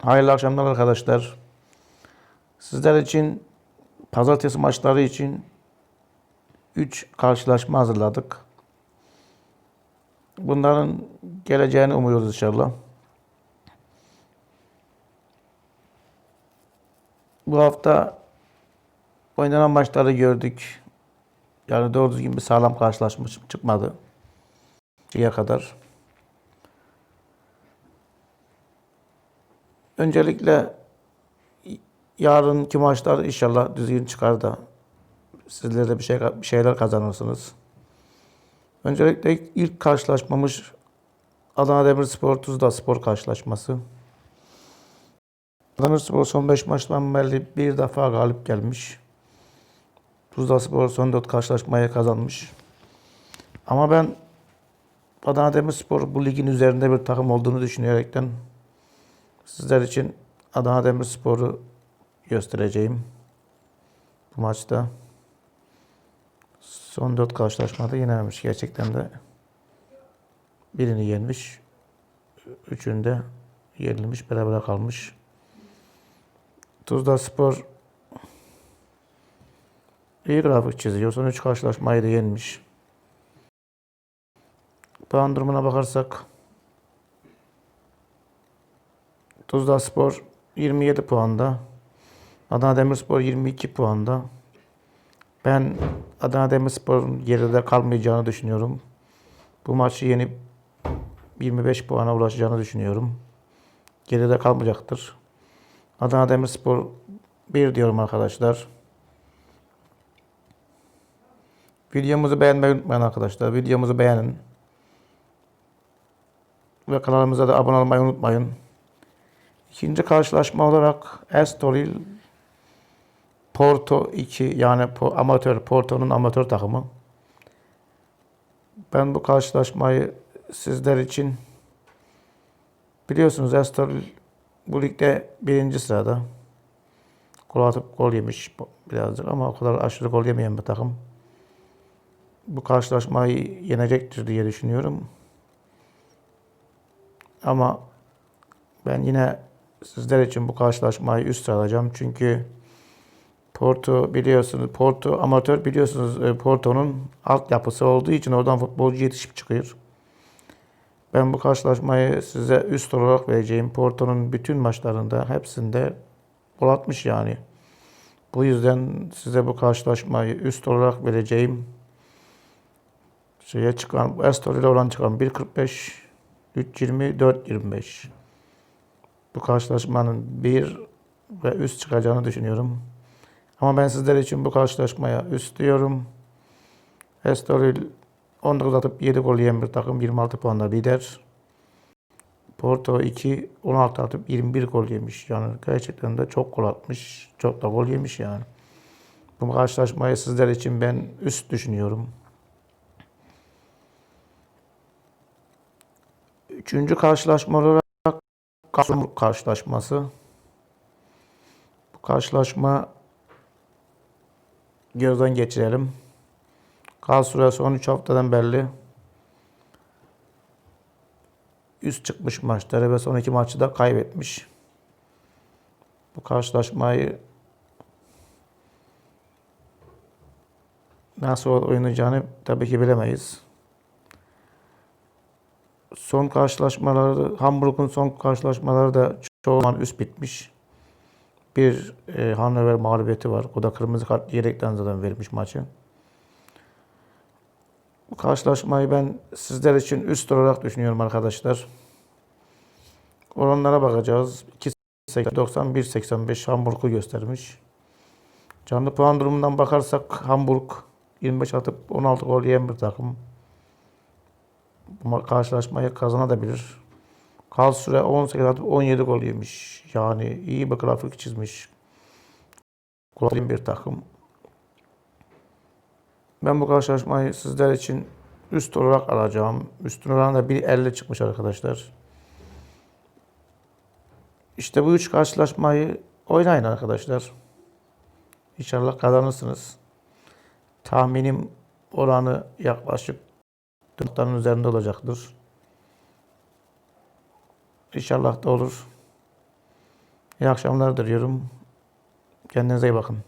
Hayırlı akşamlar arkadaşlar. Sizler için pazartesi maçları için 3 karşılaşma hazırladık. Bunların geleceğini umuyoruz inşallah. Bu hafta oynanan maçları gördük. Yani doğru düzgün bir sağlam karşılaşma çıkmadı. Şeye kadar. Öncelikle yarınki maçlar inşallah düzgün çıkar da sizler bir, şey, bir şeyler kazanırsınız. Öncelikle ilk, karşılaşmamız Adana Demirspor Tuzla Spor karşılaşması. Adana Spor son 5 maçtan beri bir defa galip gelmiş. Tuzla Spor son 4 karşılaşmayı kazanmış. Ama ben Adana Demirspor bu ligin üzerinde bir takım olduğunu düşünerekten Sizler için Adana Demirspor'u göstereceğim bu maçta. Son dört karşılaşmada yenememiş. Gerçekten de birini yenmiş. Üçünde yenilmiş, beraber kalmış. Tuzla Spor iyi grafik çiziyor. Son üç karşılaşmayı da yenmiş. Puan durumuna bakarsak Tuzla Spor 27 puanda. Adana Demirspor 22 puanda. Ben Adana Demirspor'un geride kalmayacağını düşünüyorum. Bu maçı yenip 25 puana ulaşacağını düşünüyorum. Geride kalmayacaktır. Adana Demirspor 1 diyorum arkadaşlar. Videomuzu beğenmeyi unutmayın arkadaşlar. Videomuzu beğenin. Ve kanalımıza da abone olmayı unutmayın. İkinci karşılaşma olarak Estoril Porto 2 yani amatör Porto'nun amatör takımı. Ben bu karşılaşmayı sizler için biliyorsunuz Estoril bu ligde birinci sırada. Gol atıp gol yemiş birazcık ama o kadar aşırı gol yemeyen bir takım. Bu karşılaşmayı yenecektir diye düşünüyorum. Ama ben yine sizler için bu karşılaşmayı üst sıralacağım. Çünkü Porto biliyorsunuz, Porto amatör biliyorsunuz e, Porto'nun altyapısı olduğu için oradan futbolcu yetişip çıkıyor. Ben bu karşılaşmayı size üst olarak vereceğim. Porto'nun bütün maçlarında hepsinde gol atmış yani. Bu yüzden size bu karşılaşmayı üst olarak vereceğim. Şeye çıkan, Estor ile olan çıkan 1.45, 3.20, 4.25. Bu karşılaşmanın bir ve üst çıkacağını düşünüyorum. Ama ben sizler için bu karşılaşmaya üst diyorum. Estoril 19 atıp 7 gol yiyen bir takım 26 puanla lider. Porto 2 16 atıp 21 gol yemiş. Yani gerçekten de çok gol atmış. Çok da gol yemiş yani. Bu karşılaşmayı sizler için ben üst düşünüyorum. Üçüncü karşılaşma olarak Kasım karşılaşması. Bu karşılaşma gözden geçirelim. Galatasaray son 13 haftadan belli üst çıkmış maçları ve son iki maçı da kaybetmiş. Bu karşılaşmayı nasıl oynayacağını tabii ki bilemeyiz. Son karşılaşmaları, Hamburg'un son karşılaşmaları da çoğu zaman üst bitmiş. Bir e, Hannover mağlubiyeti var. O da kırmızı kart yedekten zaten vermiş maçı. Bu karşılaşmayı ben sizler için üst olarak düşünüyorum arkadaşlar. Oranlara bakacağız. 2.90, 1.85 Hamburg'u göstermiş. Canlı puan durumundan bakarsak Hamburg 25 atıp 16 gol yiyen bir takım. Karşılaşmayı kazanabilir. Karlsruhe 18 atıp 17 gol yemiş. Yani iyi bir grafik çizmiş. Gol bir takım. Ben bu karşılaşmayı sizler için üst olarak alacağım. Üstün oranı da 1.50 çıkmış arkadaşlar. İşte bu üç karşılaşmayı oynayın arkadaşlar. İnşallah kazanırsınız. Tahminim oranı yaklaşık 4'lerin üzerinde olacaktır. İnşallah da olur. İyi akşamlar diliyorum. Kendinize iyi bakın.